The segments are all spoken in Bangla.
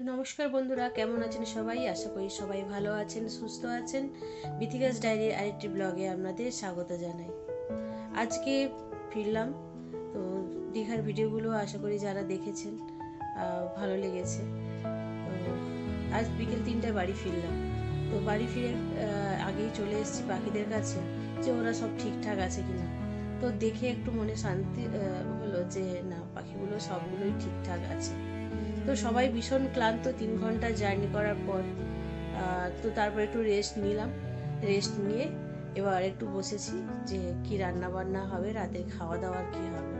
তো নমস্কার বন্ধুরা, কেমন আছেন সবাই? আশা করি সবাই ভালো আছেন, সুস্থ আছেন। বিথিকাস ডায়েরির আরেকটি ব্লগে আপনাদের স্বাগত জানাই। আজকে ফিরলাম, তো দীঘার ভিডিওগুলো আশা করি যারা দেখেছেন ভালো লেগেছে। আজ বিকেল তিনটায় বাড়ি ফিরলাম। তো বাড়ি ফিরে আগেই চলে এসেছি পাখিদের কাছে যে ওরা সব ঠিকঠাক আছে কিনা। তো দেখে একটু মনে শান্তি হলো যে না, পাখিগুলো সবগুলোই ঠিকঠাক আছে। তো সবাই ভীষণ ক্লান্ত, তিন ঘণ্টা জার্নি করার পর তো তারপর একটু রেস্ট নিলাম। রেস্ট নিয়ে এবার একটু বসেছি যে কি রান্না বান্না হবে রাতে খাওয়া দাওয়ার কি হবে।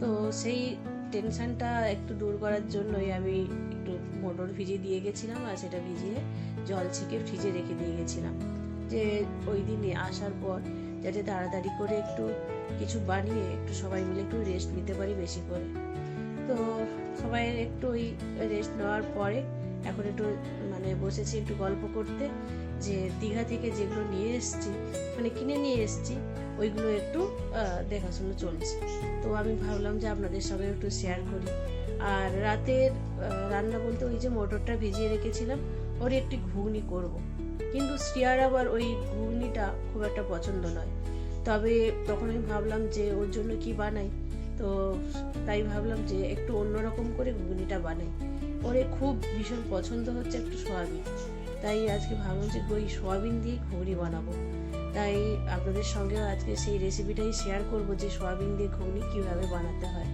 তো সেই টেনশনটা একটু দূর করার জন্যই আমি একটু মোটর ভিজিয়ে দিয়ে গেছিলাম আর সেটা ভিজিয়ে জল ছেঁকে ফ্রিজে রেখে দিয়ে গেছিলাম। যে ওই দিনে আসার পর যাতে তাড়াতাড়ি করে একটু কিছু বানিয়ে একটু সবাই মিলে একটু রেস্ট নিতে পারি বেশি করে। তো সবাই একটু ওই রেস্ট নেওয়ার পরে এখন একটু মানে বসেছি একটু গল্প করতে, যে দীঘা থেকে যেগুলো নিয়ে এসেছি মানে কিনে নিয়ে এসেছি, ওইগুলো একটু দেখাশুনো চলছে। তো আমি ভাবলাম যে আপনাদের সঙ্গে একটু শেয়ার করি। আর রাতের রান্না বলতে ওই যে মটরটা ভিজিয়ে রেখেছিলাম, ওর একটি ঘুগনি করব। কিন্তু শ্রিয়ার আবার ওই ঘুগনিটা খুব একটা পছন্দ নয়। তবে তখন আমি ভাবলাম যে ওর জন্য কি বানাই? তো তাই ভাবলাম যে একটু অন্যরকম করে ঘুগনিটা বানাই। ওরে খুব ভীষণ পছন্দ হচ্ছে একটু সয়াবিন। তাই আজকে ভাবলাম যে ওই সয়াবিন দিয়ে ঘুগনি বানাবো। তাই আপনাদের সঙ্গেও আজকে সেই রেসিপিটাই শেয়ার করব যে সয়াবিন দিয়ে ঘুগনি কীভাবে বানাতে হয়।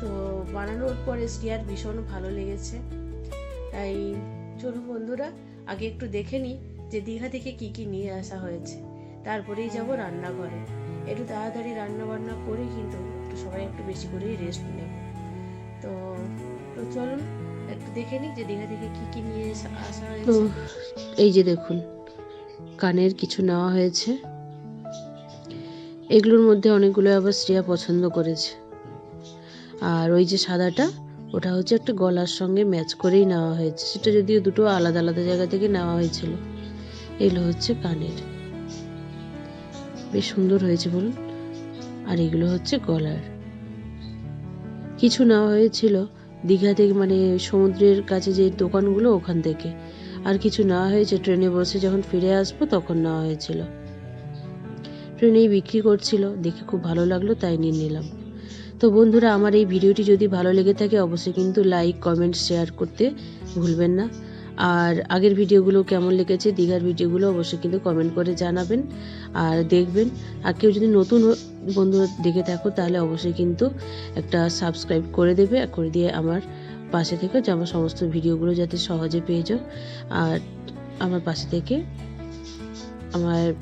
তো বানানোর পরে শ্রিয়ার ভীষণ ভালো লেগেছে। তাই চলুন বন্ধুরা, আগে একটু দেখে নিই যে দীঘা থেকে কি কি নিয়ে আসা হয়েছে। তারপরেই যাব রান্নাঘরে। একটু তাড়াতাড়ি রান্না বান্না করে কিন্তু সবাই একটু বেশি করেই রেস্ট নেব। তো তো চলুন, একটু দেখে নিই যে দীঘা থেকে কি কি নিয়ে আসা হয়েছে। এই যে দেখুন, কানের কিছু নেওয়া হয়েছে। এগুলোর মধ্যে অনেকগুলো আবার শ্রেয়া পছন্দ করেছে। আর ওই যে সাদাটা, ওটা হচ্ছে একটা গলার সঙ্গে ম্যাচ করেই নেওয়া হয়েছে। সেটা যদিও দুটো আলাদা আলাদা জায়গা থেকে নেওয়া হয়েছিল। এগুলো হচ্ছে কানের। বেশ সুন্দর হয়েছে বলুন। আর এগুলো হচ্ছে গলার। কিছু নেওয়া হয়েছিল। দীঘা থেকে মানে সমুদ্রের কাছে যে দোকানগুলো ওখান থেকে। আর কিছু নেওয়া হয়েছে, ট্রেনে বসে যখন ফিরে আসব তখন নেওয়া হয়েছিল। ট্রেনেই বিক্রি করছিল, দেখে খুব ভালো লাগল, তাই নিয়ে নিলাম। তো বন্ধুরা, আমার এই ভিডিওটি যদি ভালো লেগে থাকে, অবশ্যই কিন্তু লাইক, কমেন্ট, শেয়ার করতে ভুলবেন না। আর আগের ভিডিওগুলো কেমন লেগেছে, দীঘার ভিডিওগুলো অবশ্যই কিন্তু কমেন্ট করে জানাবেন। আর দেখবেন, আর কেউ যদি নতুন বন্ধু দেখে থাকো, তাহলে অবশ্যই কিন্তু একটা সাবস্ক্রাইব করে দেবে করে দিয়ে আমার পাশে থেকে যে আমার সমস্ত ভিডিওগুলো যাতে সহজে পেয়ে যাও। আর আমার পাশে থেকে আমার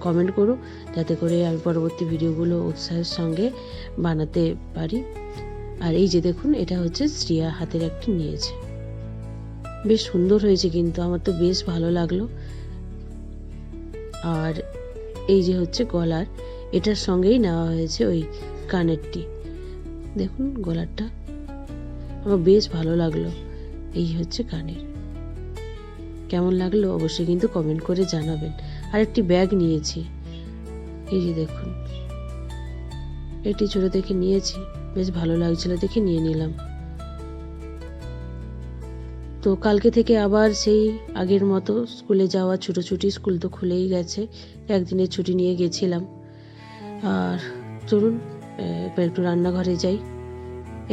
কমেন্ট করো, যাতে করে আমি পরবর্তী ভিডিওগুলো উৎসাহের সঙ্গে বানাতে পারি। আর এই যে দেখুন, এটা হচ্ছে শ্রিয়া হাতের একটি নিয়েছে। বেশ সুন্দর হয়েছে কিন্তু, আমার তো বেশ ভালো লাগল। আর এই যে হচ্ছে গলার, এটার সঙ্গেই নেওয়া হয়েছে ওই কানেরটি। দেখুন গলারটা, আমার বেশ ভালো লাগল এই হচ্ছে কানের। কেমন লাগল অবশ্যই কিন্তু কমেন্ট করে জানাবেন। আর একটি ব্যাগ নিয়েছি, এই যে দেখুন, এটি ছোট থেকে নিয়েছি, বেশ ভালো লাগছিল দেখে নিয়ে নিলাম। তো কালকে থেকে আবার সেই আগের মতো স্কুলে যাওয়া ছুটোছুটি স্কুল তো খুলেই গেছে। একদিনের ছুটি নিয়ে গেছিলাম। আর চলুন এবার একটু রান্নাঘরে যাই।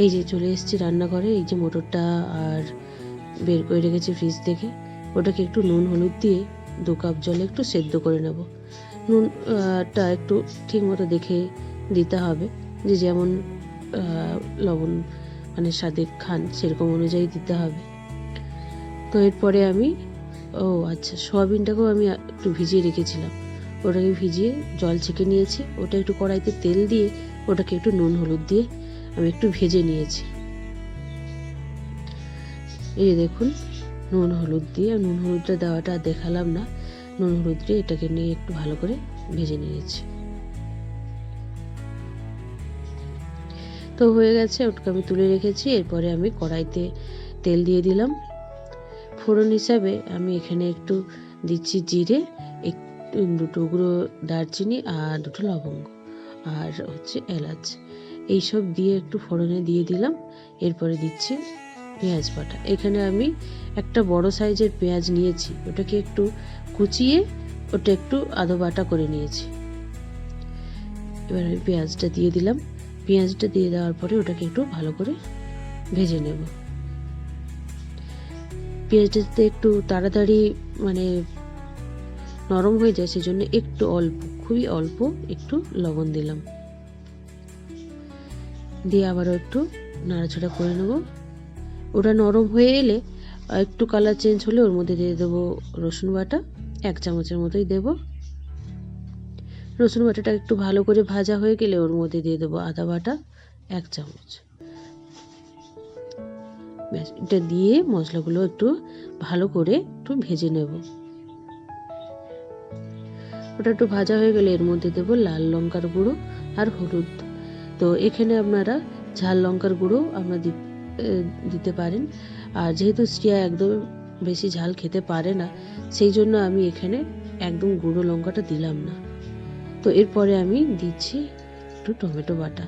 এই যে চলে এসেছি রান্নাঘরে, এই যে মোটরটা আর বের করে রেখেছি ফ্রিজ থেকে। ওটাকে একটু নুন, হলুদ দিয়ে দু কাপ জলে একটু সেদ্ধ করে নেব। নুনটা একটু ঠিক মতো দেখে দিতে হবে যে যেমন লবণ মানে স্বাদে খান সেরকম অনুযায়ী দিতে হবে। তো এরপরে আমি, ও আচ্ছা সয়াবিনটাকেও আমি একটু ভিজিয়ে রেখেছিলাম। ওটাকে ভিজিয়ে জল ছেঁকে নিয়েছি, ওটা একটু কড়াইতে তেল দিয়ে ওটাকে একটু নুন হলুদ দিয়ে আমি একটু ভেজে নিয়েছি। এই দেখুন, নুন হলুদ দিয়ে নুন হলুদটা দেওয়াটা দেখালাম না, নুন হলুদ দিয়ে এটাকে নিয়ে একটু ভালো করে ভেজে নিয়েছি। তো হয়ে গেছে, ওটাকে আমি তুলে রেখেছি, এরপরে আমি কড়াইতে তেল দিয়ে দিলাম। ফোড়ন হিসাবে আমি এখানে একটু দিচ্ছি জিরে একটু গুঁড়ো দারচিনি আর দুটো লবঙ্গ আর হচ্ছে এলাচ। এইসব দিয়ে একটু ফোড়নে দিয়ে দিলাম। এরপরে দিচ্ছি পেঁয়াজ বাটা। এখানে আমি একটা বড় সাইজের পেঁয়াজ নিয়েছি। ওটাকে একটু কুচিয়ে ওটা একটু আদো বাটা করে নিয়েছি। এবার আমি পেঁয়াজটা দিয়ে দিলাম। পেঁয়াজটা দিয়ে দেওয়ার পরে ওটাকে একটু ভালো করে ভেজে নেব। পেঁয়াজটাতে একটু তাড়াতাড়ি মানে নরম হয়ে যায়, সেজন্য একটু অল্প, খুবই অল্প একটু লবণ দিলাম। দিয়ে আবারও একটু নাড়াচাড়া করে নেব। ওটা নরম হয়ে এলে একটু কালার চেঞ্জ হলে ওর মধ্যে দিয়ে দেবো রসুন বাটা, এক চামচের মতোই দেব। রসুন বাটাটা একটু ভালো করে ভাজা হয়ে গেলে ওর মধ্যে দিয়ে দেবো আদা বাটা, এক চামচ। ব্যাস, এটা দিয়ে মশলাগুলো একটু ভালো করে একটু ভেজে নেব। ওটা একটু ভাজা হয়ে গেলে এর মধ্যে দেবো লাল লঙ্কার গুঁড়ো আর হলুদ। তো এখানে আপনারা ঝাল লঙ্কার গুঁড়ো আপনারা দিতে পারেন। আর যেহেতু শ্রিয়া একদম বেশি ঝাল খেতে পারে না, সেই জন্য আমি এখানে একদম গুঁড়ো লঙ্কাটা দিলাম না। তো এরপরে আমি দিচ্ছি একটু টমেটো বাটা।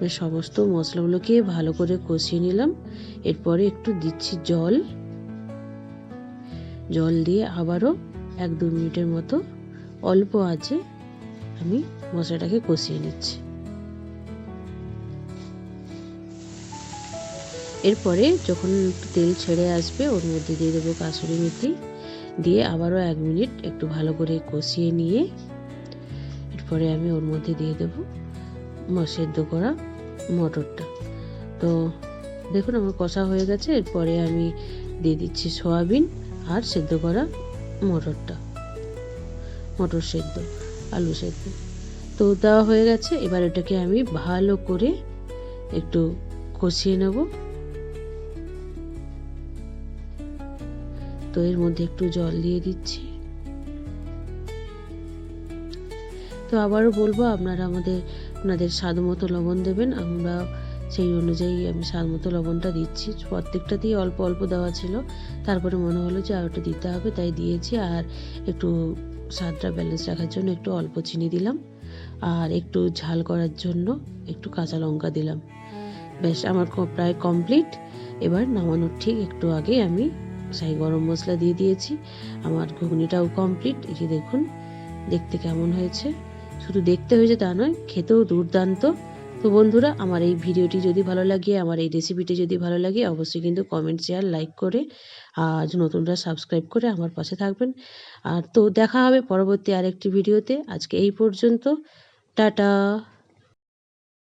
এবার সমস্ত মশলাগুলোকে ভালো করে কষিয়ে নিলাম। এরপরে একটু দিচ্ছি জল। জল দিয়ে আবারও এক দু মিনিটের মতো অল্প আছে আমি মশলাটাকে কষিয়ে নিচ্ছি। এরপরে যখন একটু তেল ছেড়ে আসবে, ওর মধ্যে দিয়ে দেবো কাসুরি মেথি। দিয়ে আবারও এক মিনিট একটু ভালো করে কষিয়ে নিয়ে, এরপরে আমি ওর মধ্যে দিয়ে দেবো সেদ্ধ করা মটরটা। তো দেখুন আমার কষা হয়ে গেছে, এরপরে আমি দিয়ে দিচ্ছি সয়াবিন আর সেদ্ধ করা মটরটা। মটর সেদ্ধ, আলু সেদ্ধ। তো দেওয়া হয়ে গেছে, এবার এটাকে আমি ভালো করে একটু কষিয়ে নেব। তো এর মধ্যে একটু জল দিয়ে দিচ্ছি। তো আবারও বলব, আপনারা আমাদের আপনাদের স্বাদ মতো লবণ দেবেন। আমরা সেই অনুযায়ী আমি স্বাদ মতো লবণটা দিচ্ছি। প্রত্যেকটাতেই অল্প অল্প দেওয়া ছিল। তারপরে মনে হলো যে আর একটু দিতে হবে, তাই দিয়েছি। আর একটু স্বাদটা ব্যালেন্স রাখার জন্য একটু অল্প চিনি দিলাম। আর একটু ঝাল করার জন্য একটু কাঁচা লঙ্কা দিলাম। বেশ আমার প্রায় কমপ্লিট এবার নামানোর ঠিক একটু আগে আমি সাই গরম মশলা দিয়ে দিয়েছি। আমার ঘুগনিটাও কমপ্লিট এই দেখুন, দেখতে কেমন হয়েছে। শুধু দেখতে হয়েছে তা নয়, খেতেও দুর্দান্ত। তো বন্ধুরা, আমার এই ভিডিওটি যদি ভালো লাগে, আমার এই রেসিপিটি যদি ভালো লাগে, অবশ্যই কিন্তু কমেন্ট শেয়ার লাইক করে আর নতুনরা সাবস্ক্রাইব করে আমার পাশে থাকবেন। আর তো দেখা হবে পরবর্তী আরেকটি ভিডিওতে। আজকে এই পর্যন্ত। টাটা।